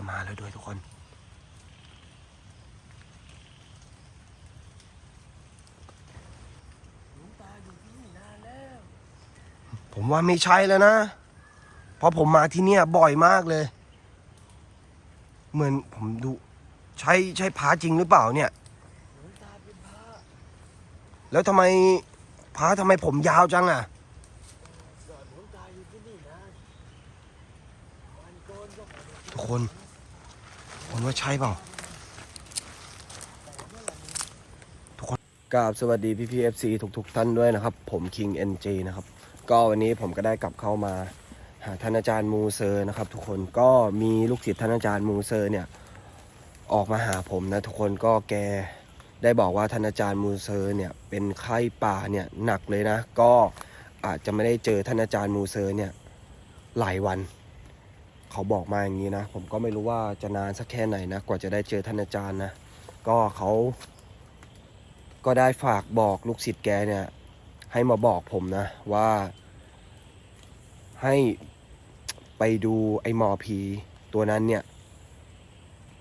จะมาแล้วด้วยทุกคนผมว่าไม่ใช่แล้วนะ เพราะผมมาที่เนี่ยบ่อยมากเลย เหมือนผมดูใช่ใช่พระจริงหรือเปล่าเนี่ย แล้วทำไมพระทำไมผมยาวจังอะทุกคน ผมว่าใช่เปล่า ทุกคนกราบสวัสดีพี่พีเอฟซีทุกๆท่านด้วยนะครับ ผม King NG นะครับ ก็วันนี้ผมก็ได้กลับเข้ามาหาท่านอาจารย์มูเซอร์นะครับ ทุกคนก็มีลูกศิษย์ท่านอาจารย์มูเซอร์เนี่ย ออกมาหาผมนะ ทุกคนก็แกได้บอกว่าท่านอาจารย์มูเซอร์เนี่ยเป็นไข้ป่าเนี่ยหนักเลยนะ ก็อาจจะไม่ได้เจอท่านอาจารย์มูเซอร์เนี่ยหลายวัน เขาบอกมาอย่างนี้นะ ผมก็ไม่รู้ว่าจะนานสักแค่ไหนนะ กว่าจะได้เจอท่านอาจารย์นะ ก็เขา ก็ได้ฝากบอกลูกศิษย์แกเนี่ย ให้มาบอกผมนะ ว่า ให้ไปดูไอ้หมอผีตัวนั้นเนี่ย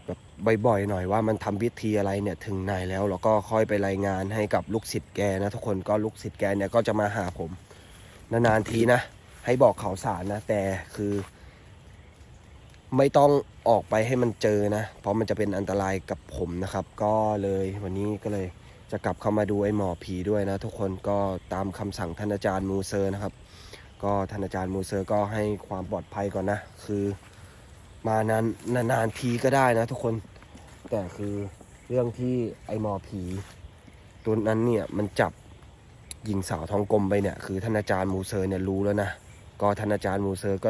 แบบบ่อยๆหน่อยว่ามันทำพิธีอะไรเนี่ยถึงไหนแล้วแล้วก็ค่อยไปรายงานให้กับลูกศิษย์แกนะทุกคนก็ลูกศิษย์แกเนี่ยก็จะมาหาผม นานๆทีนะ ให้บอกข่าวสารนะ แต่คือ ไม่ต้องออกไปให้มันเจอนะ เพราะมันจะเป็นอันตรายกับผมนะครับ ก็เลยวันนี้ก็เลยจะกลับเข้ามาดูไอ้หมอผีด้วยนะ ทุกคนก็ตามคำสั่งท่านอาจารย์มูเซอร์นะครับ ก็ท่านอาจารย์มูเซอร์ก็ให้ความปลอดภัยก่อนนะ คือมานานนานๆทีก็ได้นะ ทุกคนแต่คือเรื่องที่ไอ้หมอผีตัวนั้นเนี่ยมันจับหญิงสาวทองกลมไปเนี่ยคือท่านอาจารย์มูเซอร์เนี่ยรู้แล้วนะก็ท่านอาจารย์มูเซอร์ก็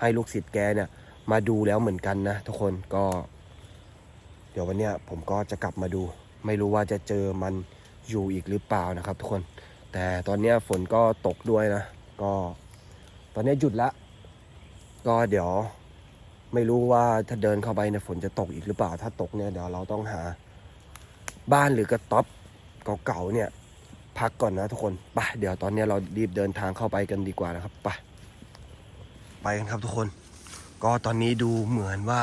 ให้ลูกศิษย์แกเนี่ย มาดูแล้วเหมือนกันนะทุกคนก็ เดี๋ยววันเนี้ยผมก็จะกลับมาดู ไม่รู้ว่าจะเจอมันอยู่อีกหรือเปล่านะครับทุกคน แต่ตอนเนี้ยฝนก็ตกด้วยนะ ก็ ตอนเนี้ยหยุดละ ก็เดี๋ยว ไม่รู้ว่าถ้าเดินเข้าไปเนี่ยฝนจะตกอีกหรือเปล่า ถ้าตกเนี่ยเดี๋ยวเราต้องหา บ้านหรือกระต๊อบเก่าๆเนี่ย พักก่อนนะทุกคนไปเดี๋ยวตอนเนี้ยเรารีบเดินทางเข้าไปกันดีกว่านะครับไปไปกันครับทุกคน ก็ตอนนี้ดูเหมือนว่า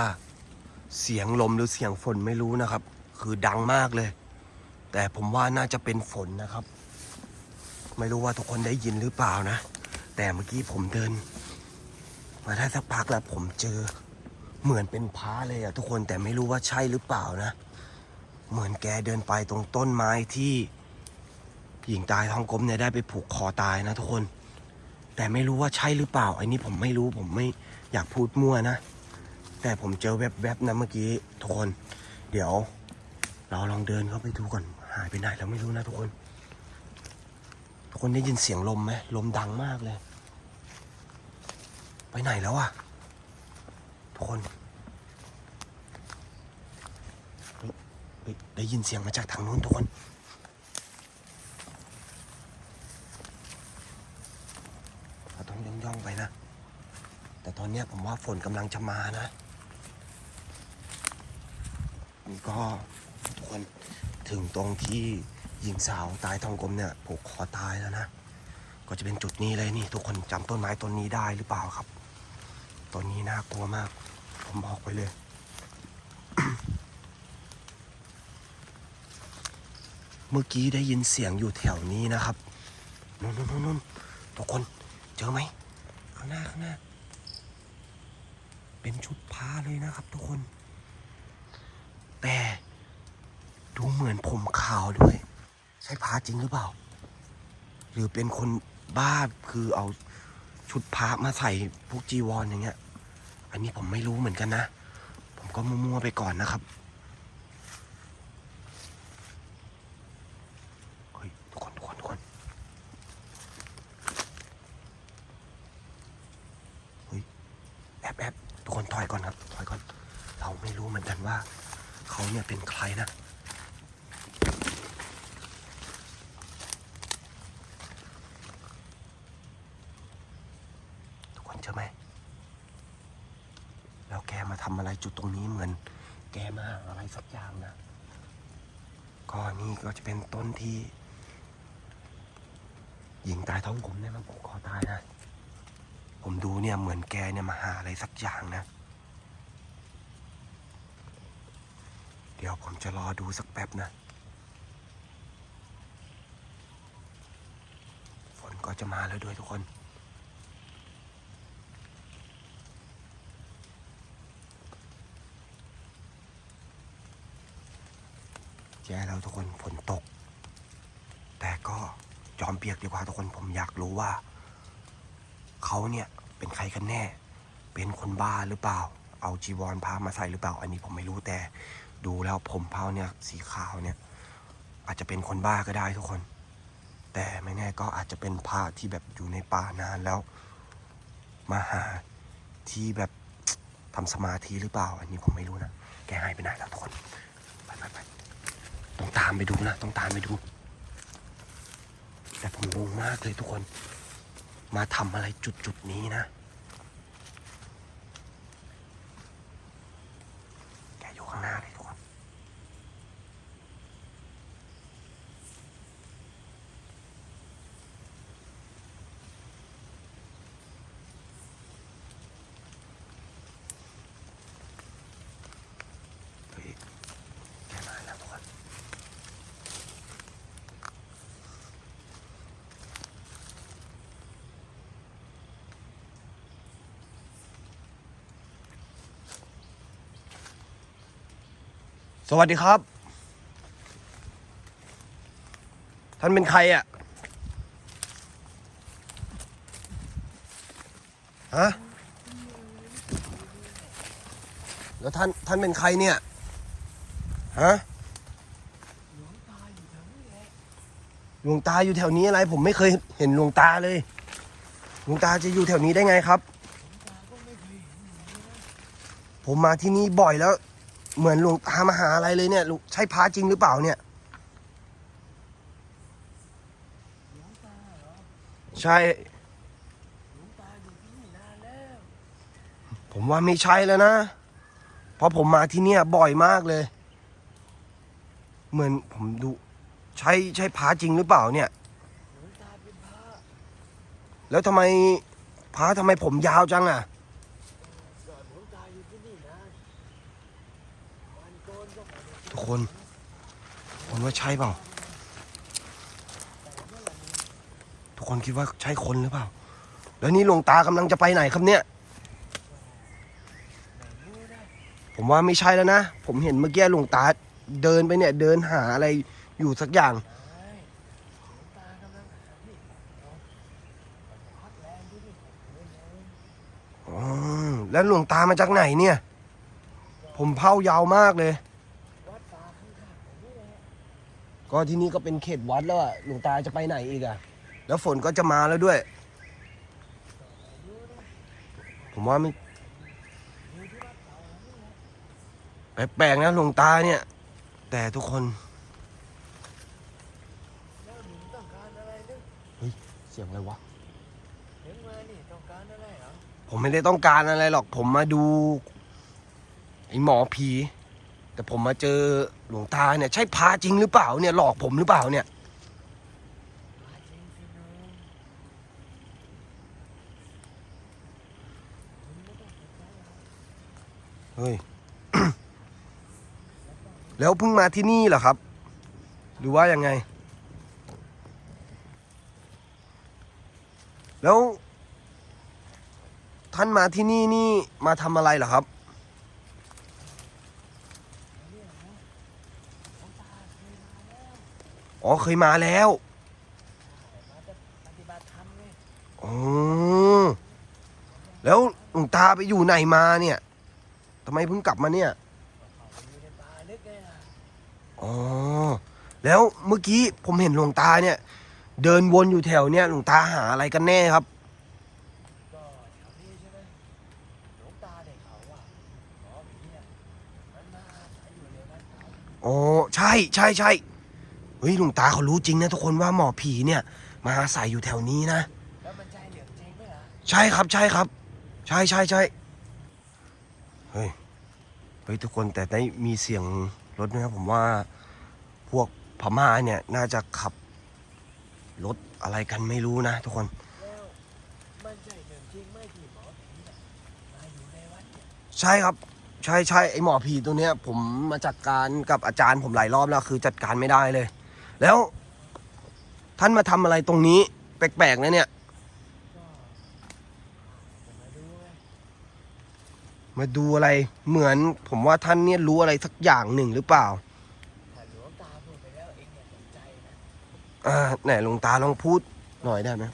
เสียงลมหรือเสียงฝนไม่รู้นะครับ คือดังมากเลย แต่ผมว่าน่าจะเป็นฝนนะครับ ไม่รู้ว่าทุกคนได้ยินหรือเปล่านะ แต่เมื่อกี้ผมเดิน มาได้สักพักแล้วผมเจอเหมือนเป็นพ้าเลยอะทุกคนแต่ไม่รู้ว่าใช่หรือเปล่านะ เหมือนแกเดินไปตรงต้นไม้ที่หญิงตายทองกลมเนี่ยได้ไปผูกคอตายนะทุกคน แต่ไม่รู้ว่าใช่หรือเปล่าไอ้นี่ผมไม่รู้ผมไม่ อยากพูดมั่วนะ แต่ผมเจอแวบๆนะเมื่อกี้ทุกคน เดี๋ยว เราลองเดินเข้าไปดูก่อนหายไปไหนแล้วไม่รู้นะทุกคน ทุกคนได้ยินเสียงลมไหมลมดังมากเลย ไปไหนแล้วอะทุกคนได้ยินเสียงมาจากทางนู้นทุกคนเราต้องย่องๆไปนะ ต่ตอนนี้ผมว่าฝนกำลังจะมานะนี่ก็ทุกคนถึงตรงที่หญิงสาวตายทองกลมเนี่ยผูกคอตายแล้วนะ ก็จะเป็นจุดนี้เลยนี่ ทุกคนจำต้นไม้ต้นนี้ได้หรือเปล่าครับต้นนี้น่ากลัวมาก ผมบอกไปเลยเมื่อกี้ได้ยินเสียงอยู่แถวนี้นะครับนู่นนู่นนู่นนู่นทุกคนเจอไหมข้างหน้าข้างหน้า เป็นชุดผ้าเลยนะครับทุกคน แต่ดูเหมือนผมขาวด้วย ใช่ผ้าจริงหรือเปล่า หรือเป็นคนบ้าคือเอาชุดผ้ามาใส่พวกจีวรอย่างเงี้ย อันนี้ผมไม่รู้เหมือนกันนะ ผมก็มั่วๆไปก่อนนะครับ เฮ้ยทุกคนทุกคนทุกคน แอบแอบทุกคนถอยก่อนครับถอยก่อน เราไม่รู้เหมือนกันว่า เขาเนี่ยเป็นใครนะ ทุกคนเชื่อไหมแล้วแกมาทำอะไรจุดตรงนี้เหมือน แกมาหาอะไรสักอย่างนะก็นี่ก็จะเป็นต้นที่ หญิงตายท้องผมเนี่ยมันผูกคอตายนะ ผมดูเนี่ยเหมือนแกเนี่ยมาหาอะไรสักอย่างนะ เดี๋ยวผมจะรอดูสักแป๊บนะฝนก็จะมาแล้วด้วยทุกคน แย่แล้วทุกคนฝนตก แต่ก็ยอมเปียกดีกว่าทุกคนผมอยากรู้ว่า เขาเนี่ยเป็นใครกันแน่ เป็นคนบ้าหรือเปล่า เอาจีวรพามาใส่หรือเปล่า อันนี้ผมไม่รู้แต่ดูแล้วผมเผาเนี่ยสีขาวเนี่ย อาจจะเป็นคนบ้าก็ได้ทุกคน แต่ไม่แน่ก็อาจจะเป็นพระที่แบบอยู่ในป่านานแล้ว มาหาที่แบบทำสมาธิหรือเปล่า อันนี้ผมไม่รู้นะ แกหายไปไหนแล้วทุกคน ต้องตามไปดูนะ ต้องตามไปดู แต่ผมงงมากเลยทุกคน มาทำอะไรจุดจุดนี้นะ แกอยู่ข้างหน้าเลยทุกคน เฮ้ยแกมาแล้วทุกคน ส วัสดีครับ ท่านเป็นใครอะ ฮะ แล้วท่าน ท่านเป็นใครเนี่ยฮะหลวงตาอยู่แถวนี้แหละหลวงตาอยู่แถวนี้อะไร ผมไม่เคยเห็นหลวงตาเลย หลวงตาจะอยู่แถวนี้ได้ไงครับ ผมมาที่นี่บ่อยแล้ว เหมือนหลวงตามาหาอะไรเลยเนี่ยลุใช่พระจริงหรือเปล่าเนี่ย ใช่ ผมว่าไม่ใช่แล้วนะ เพราะผมมาที่เนี่ยบ่อยมากเลย เหมือนผมดู ใช่ใช่พระจริงหรือเปล่าเนี่ย แล้วทำไมพระทำไมผมยาวจังอะ ก็หลวงตาอยู่ที่นี่นานวันก่อนก็ ทุกคนคนว่าใช่เปล่า ทุกคนคิดว่าใช่คนหรือเปล่า แล้วนี่หลวงตากำลังจะไปไหนครับเนี่ย ผมว่าไม่ใช่แล้วนะ ผมเห็นเมื่อกี้หลวงตาเดินไปเนี่ย เดินหาอะไรอยู่สักอย่างแรมที่นี่เดินเองอ๋อแล้วหลวงตามาจากไหนเนี่ย ผมเผายาวมากเลย วัดป่าข้างๆผมนี่แหละ ก็ที่นี่ก็เป็นเขตวัดแล้วอะหลวงตาจะไปไหนอีกอะแล้วฝนก็จะมาแล้วด้วย ผมว่าไม่อยู่ที่วัดป่านี่แปลกๆนะหลวงตาเนี่ย แต่ทุกคนแล้วหนูต้องการอะไรนึกเสียงอะไรวะผมไม่ได้ต้องการอะไรหรอก ผมมาดูไอ้หมอผี แต่ผมมาเจอหลวงตาเนี่ย ใช่พระจริงหรือเปล่าเนี่ยหลอกผมหรือเปล่าเนี่ยเฮ้ยแล้วเพิ่งมาที่นี่เหรอครับ หรือว่ายังไง แล้ว ท่านมาที่นี่นี่มาทำอะไรเหรอครับ เนี่ยนะหลวงตาเคยมาแล้ว อ๋อเคยมาแล้วมาจะปฏิบัติธรรมไงอ๋อแล้วหลวงตาไปอยู่ไหนมาเนี่ยทำไมเพิ่งกลับมาเนี่ยอ๋อแล้วเมื่อกี้ผมเห็นหลวงตาเนี่ย เดินวนอยู่แถวเนี่ยหลวงตาหาอะไรกันแน่ครับก็แถวนี้ใช่ใช่ใช่ใช ฮ้ยหลวงตาเขารู้จริงนะทุกคนว่าหมอผีเนี่ย มาอาศัยอยู่แถวนี้นะแล้วมันใช่เหลืองจริงไหมล่ะใช่ครับใช่ครับ ใช่ใช่ใช่เฮ้ยเฮ้ยทุกคนแต่ได้มีเสียงรถนะครับผมว่าพวกพม่าเนี่ยน่าจะขับรถอะไรกันไม่รู้นะทุกคนแล้วมันใช่เหลืองจริงไหมที่หมอผีเนี่ยมาอยู่ในวัดเนี่ยใช่ครับ ใช่ใช่ไอหมอผีตัวเนี้ย ผมมาจัดการกับอาจารย์ผมหลายรอบแล้วคือจัดการไม่ได้เลย แล้วท่านมาทำอะไรตรงนี้ แปลกๆนะเนี่ย มาดูอะไรเหมือนผมว่าท่านเนี่ยรู้อะไรสักอย่างหนึ่งหรือเปล่าไปแล้วเองอย่าไหนหลวงตาลองพูดหน่อยได้ไหม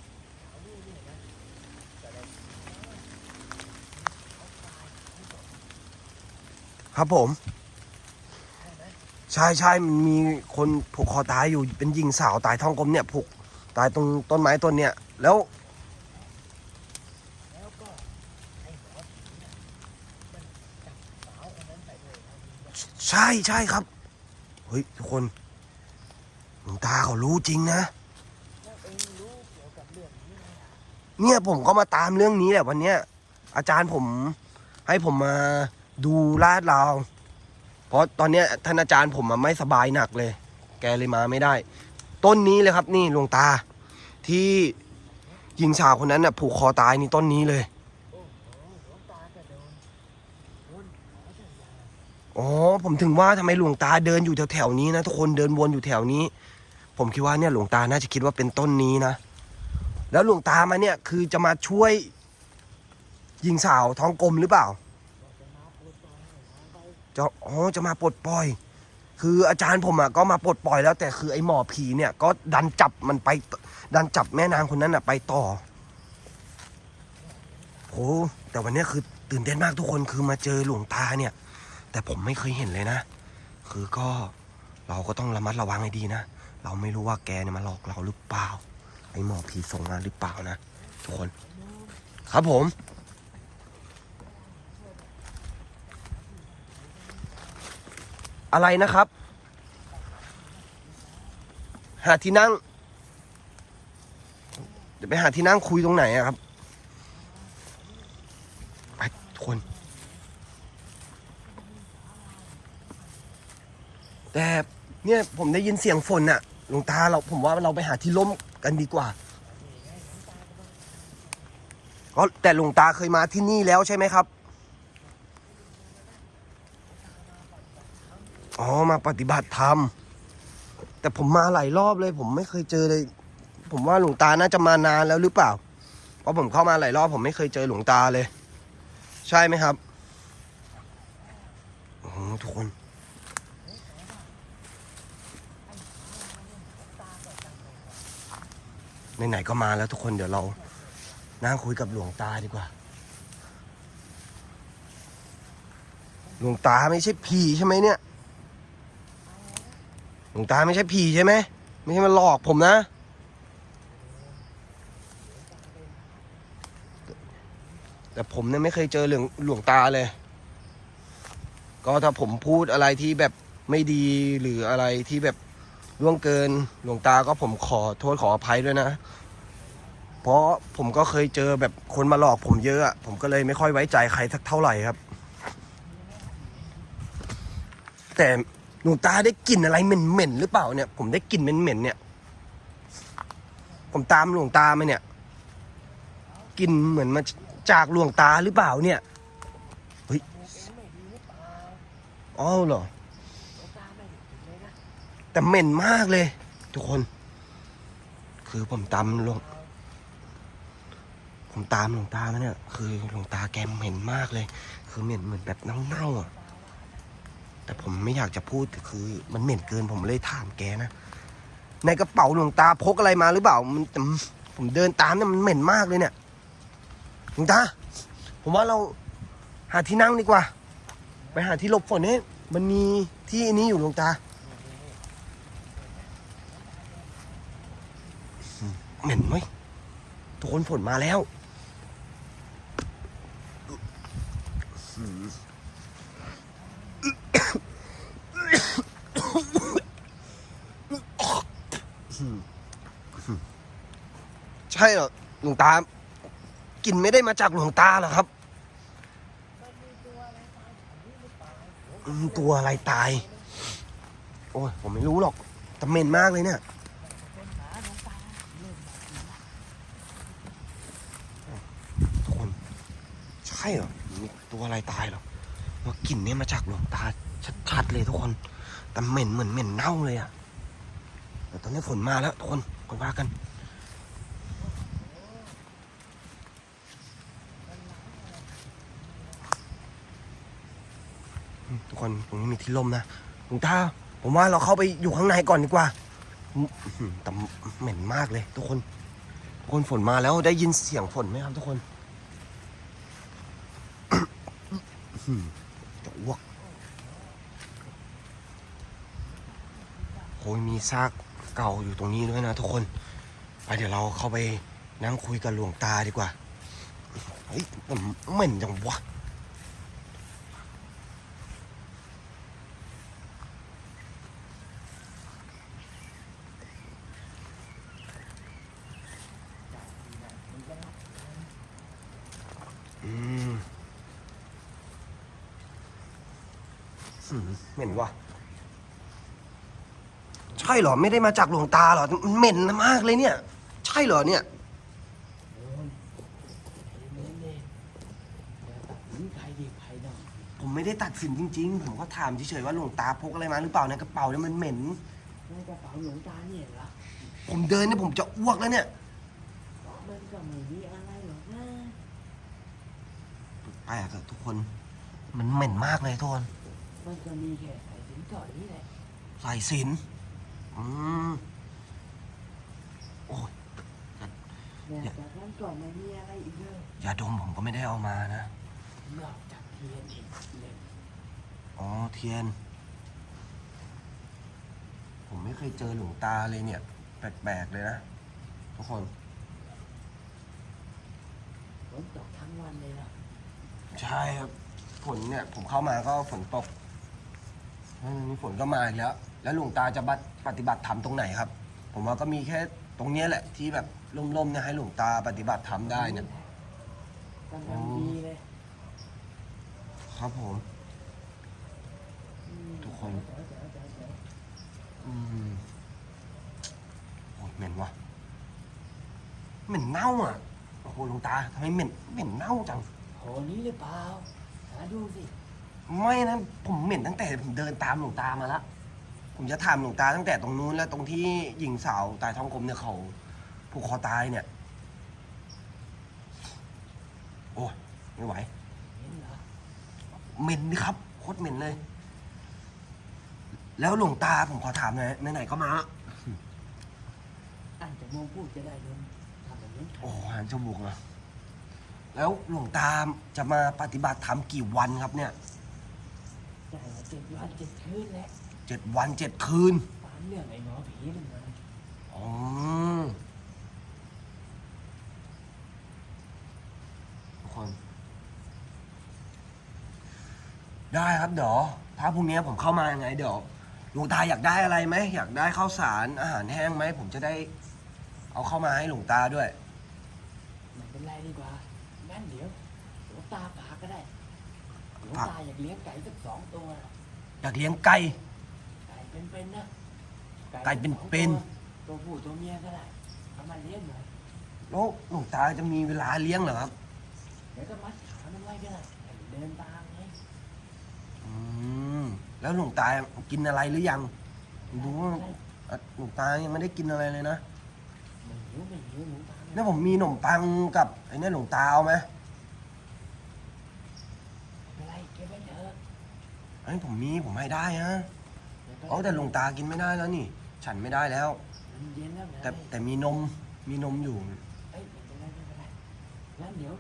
ครับผม ใช่ใช่มันมีคนผูกคอตายอยู่เป็นหญิงสาวตายท้องกลมเนี่ยผูกตายตรงต้นไม้ต้นเนี่ยแล้วใช่ใช่ครับ เฮ้ย ทุกคนหลวงตาเขารู้จริงนะ เนี่ยผมก็มาตามเรื่องนี้แหละวันเนี้ยอาจารย์ผมให้ผมมาดูลาดเรา เพราะตอนนี้ท่านอาจารย์ผมไม่สบายหนักเลย แกเลยมาไม่ได้ ต้นนี้เลยครับนี่หลวงตา ที่หญิงสาวคนนั้นน่ะผูกคอตายนี่ต้นนี้เลยอ๋อผมถึงว่าทำไมหลวงตาเดินอยู่แถวๆนี้นะทุกคนเดินวนอยู่แถวนี้ ผมคิดว่าเนี่ยหลวงตาน่าจะคิดว่าเป็นต้นนี้นะแล้วหลวงตามาเนี่ยคือจะมาช่วยหญิงสาวท้องกลมหรือเปล่า จะมาปลดปล่อยให้นางไปจะอ๋อจะมาปลดปล่อย คืออาจารย์ผมอะก็มาปลดปล่อยแล้ว แต่คือไอ้หมอผีเนี่ยก็ดันจับมันไปดันจับแม่นางคนนั้นอะไปต่อโหแต่วันนี้คือตื่นเต้นมากทุกคนคือมาเจอหลวงตาเนี่ย แต่ผมไม่เคยเห็นเลยนะ คือก็เราก็ต้องระมัดระวังให้ดีนะ เราไม่รู้ว่าแกเนี่ยมาหลอกเราหรือเปล่า ไอ้หมอผีส่งมาหรือเปล่านะ ทุกคน ครับผม อะไรนะครับ หาที่นั่งเดี๋ยวไปหาที่นั่งคุยตรงไหนอะครับไปทุกคน แต่เนี่ยผมได้ยินเสียงฝนน่ะหลวงตาเราผมว่าเราไปหาที่ร่มกันดีกว่าก็แต่หลวงตาเคยมาที่นี่แล้วใช่ไหมครับ อ๋อมาปฏิบัติธรรมแต่ผมมาหลายรอบเลย ผมไม่เคยเจอเลย ผมว่าหลวงตาน่าจะมานานแล้วหรือเปล่า เพราะผมเข้ามาหลายรอบ ผมไม่เคยเจอหลวงตาเลย ใช่ไหมครับโอ้โหทุกคน ไหนๆก็มาแล้วทุกคนเดี๋ยวเรานั่งคุยกับหลวงตาดีกว่า หลวงตาไม่ใช่ผีใช่ไหมเนี่ย งตาไม่ใช่ผีใช่ไหม ไม่ใช่มาหลอกผมนะ แต่ผมเนี่ยไม่เคยเจอหลวงหลวงตาเลย ก็ถ้าผมพูดอะไรที่แบบไม่ดีหรืออะไรที่แบบล่วงเกินหลวงตาก็ผมขอโทษขออภัยด้วยนะ เพราะผมก็เคยเจอแบบคนมาหลอกผมเยอะอะผมก็เลยไม่ค่อยไว้ใจใครสักเท่าไหร่ครับ แต่ หลวงตาได้กลิ่นอะไรเหม็นๆหรือเปล่าเนี่ย ผมได้กลิ่นเหม็นๆเนี่ย ผมตามหลวงตามาเนี่ยกลิ่นเหมือนมาจากหลวงตาหรือเปล่าเนี่ยเฮ้ยอ๋อเหรอแต่เหม็นมากเลย ทุกคน คือผมตามหลวงผมตามหลวงตามาเนี่ย คือหลวงตาแกเหม็นมากเลย คือเหม็นเหมือนแบบเน่าๆอะ แต่ผมไม่อยากจะพูดคือ มันเหม็นเกินผมเลยถามแกนะในกระเป๋าหลวงตาพกอะไรมาหรือเปล่ามันผมเดินตามเนี่ยมันเหม็นมากเลยเนี่ยหลวงตาผมว่าเราหาที่นั่งดีกว่า ไปหาที่หลบฝนเนี่ยมันมีที่นี้อยู่หลวงตาเหม็นไหมทุกคนฝนมาแล้ว ช่เหรอหลวงตากินไม่ได้มาจากหลวงตาเหรอครับตัวอะไรตาย โอ้ยผมไม่รู้หรอกแต่เหม็นมากเลยเนี่ยทุกคน ใช่เหรอมีตัวอะไรตายเหรอว่ากลิ่นเนี่ยมาจากหลวงตาชัดๆเลยทุกคนแต่เหม็นเหมือนเหม็นเน่าเลยอะแต่ตอนนี้ฝนมาแล้วทุกคนคนว่ากัน ทุกคนตรงนี้มีที่ร่มนะหลวงตาผมว่าเราเข้าไปอยู่ข้างในก่อนดีกว่าแต่เหม็นมากเลย ทุกคน ทุกคนฝนมาแล้วได้ยินเสียงฝนไหมครับทุกคนจะอ้วกโอ้ยมีซากเก่าอยู่ตรงนี้ด้วยนะทุกคน ไปเดี๋ยวเราเข้าไปนั่งคุยกับหลวงตาดีกว่า เฮ้ยเหม็นจังวะ อืมหืม เหม็นวะใช่เหรอไม่ได้มาจากหลวงตาเหรอมันเหม็นมากเลยเนี่ย ใช่เหรอเนี่ยโอ้ยเน้นเลยอย่าตัดสินใครดีใครได้ผมไม่ได้ตัดสินจริง ๆ ผมก็ถามเฉยๆว่าหลวงตาพกอะไรมาหรือเปล่าในกระเป๋าเนี่ยมันเหม็นในกระเป๋าหลวงตาเนี่ยเหรอผมเดินเนี่ยผมจะอ้วกแล้วเนี่ยมันก็ไม่มีอะไรหรอกนะแปลกอะทุกคน มันเหม็นมากเลยทุกคน มันก็มีแค่สายสินสอดนี้แหละสายสิญจนอืมโอ้ยเนี่ยจากนั้นก็ไม่มีอะไรอีกเลยยาดมผมก็ไม่ได้เอามานะนอกจากเทียนอีกเล่มอ๋อเทียน ผมไม่เคยเจอหลวงตาเลยเนี่ย แปลกๆเลยนะทุกคนฝนตกทั้งวันเลยนะใช่ครับฝนเนี่ย ผมเข้ามาก็ฝนตกเออนี่ฝนก็มาอีกแล้ว แล้วหลวงตาจะบัดปฏิบัติธรรมตรงไหนครับ ผมว่าก็มีแค่ตรงเนี้ยแหละที่แบบร่มๆเนี่ยให้หลวงตาปฏิบัติธรรมได้เนี่ย กำลังดีเลยครับผมอืมทุกคนเจ๋วๆเจ๋วอืมโอ้ยเหม็นว่ะเหม็นเน่าอะ โอ้โหหลวงตาทำไมเหม็นเหม็นเน่าจังๆโหนี้หรือเปล่าหาดูสิ ไม่นะผมเหม็นตั้งแต่ผมเดินตามหลวงตามาละผมจะถามหลวงตาตั้งแต่ตรงนู้นแล้วตรงที่หญิงสาวตายท้องกลมเนี่ยเขาผูกคอตายเนี่ย โอ้ยไม่ไหวเห็นเหรอเหม็นนี่ครับโคตรเหม็นเลย แล้วหลวงตาผมขอถามหน่อยไหนๆก็มาละอันจะมองพูดจะได้เลยทำแบบนี้โอ้หันจมูกนะแล้วหลวงตาจะมาปฏิบัติธรรมกี่วันครับเนี่ย ได้มาเจ็ดวันเจ็ดคืนแล้วเจ็ดวันเจ็ดคืนตามเรื่องไอ้หมอผีนั่นนะอ๋อทุกคน ได้ครับเดี๋ยวถ้าพรุ่งนี้ผมเข้ามายังไงเดี๋ยวหลวงตาอยากได้อะไรไหมอยากได้ข้าวสารอาหารแห้งไหมผมจะได้ เอาเข้ามาให้หลวงตาด้วย ไม่เป็นไรดีกว่างั้นเดี๋ยวหลวงตาฝากก็ได้ หลวงฝากตาอยากเลี้ยงไก่สักสองตัวน่ะอยากเลี้ยงไก่ ไก่เป็นๆนะไก่เป็นสองตัวตัวผู้ตัวเมียก็ได้เอามาเลี้ยงหน่อยแล้วหลวงตาจะมีเวลาเลี้ยงเหรอครับเดี๋ยวก็มัดขามันไว้ก็ได้ให้มันเดินตามไงอืมแล้วหลวงตากินอะไรหรือยังดูว่าอะหลวงตายังไม่ได้กินอะไรเลยนะไม่หิวไม่หิวหลวงตาไม่นี่ผมมีขนมปังกับไอ้เนี่ยหลวงตาเอาไหม เป็นไรเก็บไว้เถอะ ไอ้ยผมมีผมให้ได้ฮะไม่เป็นไรเอาแต่หลวงตากินไม่ได้แล้วนี่ ฉันไม่ได้แล้ว มันเย็นแล้วไงแต่แต่มีนมมีนมอยู่ เอ้ยไม่เป็นไรไม่เป็นไรงั้นเดี๋ยว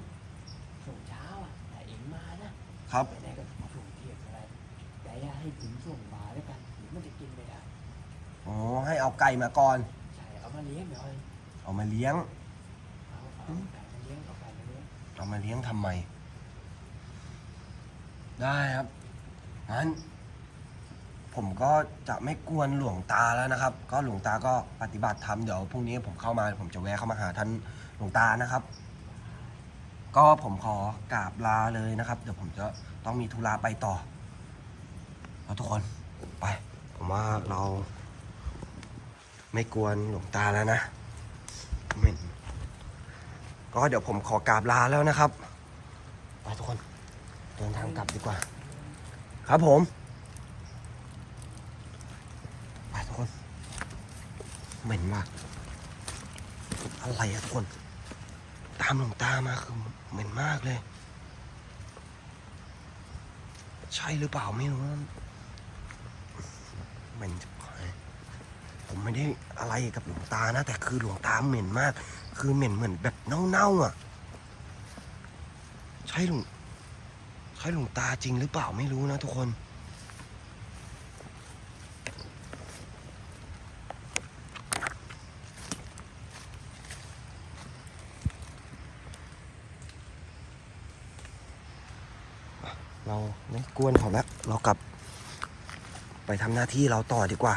ช่วงเช้าอะถ้าเองมานะครับ ไปไหนก็ช่วงเที่ยงอะไรแต่อย่าให้ถึงช่วงบ่ายแล้วกันเดี๋ยวมันจะกินไม่ได้อ๋อให้เอาไก่มาก่อน ใช่เอามาเลี้ยงหน่อยเอามาเลี้ยง เอาเอาไก่มาเลี้ยงเอาไก่มาเลี้ยงเอามาเลี้ยงทำไม ได้ครับ งั้น ผมก็จะไม่กวนหลวงตาแล้วนะครับ ก็หลวงตาก็ปฏิบัติธรรมเดี๋ยวพรุ่งนี้ผมเข้ามา ผมจะแวะเข้ามาหาท่านหลวงตานะครับ ก็ผมขอกราบลาเลยนะครับ เดี๋ยวผมจะต้องมีธุระไปต่อแล้วทุกคนไป ผมว่าเราไม่กวนหลวงตาแล้วนะเหม็นก็เดี๋ยวผมขอกราบลาแล้วนะครับ ไปทุกคน เดินทางกลับดีกว่า ครับผมไปทุกคนเหม็นมากอะไรอะทุกคน ตามหลวงตามาคือเหม็นมากเลย ใช่หรือเปล่าไม่รู้นะเหม็นจะหายผมไม่ได้อะไรกับหลวงตานะ แต่คือหลวงตาเหม็นมาก คือเหม็นเหมือนแบบเน่าๆอะ ใช่หลวง ใช่หลวงตาจริงหรือเปล่าไม่รู้นะทุกคน เราไม่กวนเขาแล้วเรากลับ ไปทำหน้าที่เราต่อดีกว่า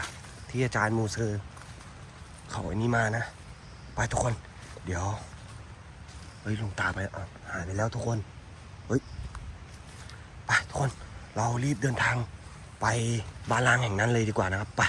ที่อาจารย์มูเซอร์เขาไอ้นี่มานะ ไปทุกคน เดี๋ยว เฮ้ยหลวงตาไปอะหายไปแล้วทุกคน เฮ้ย เรารีบเดินทางไปบาลางแห่งนั้นเลยดีกว่านะครับไป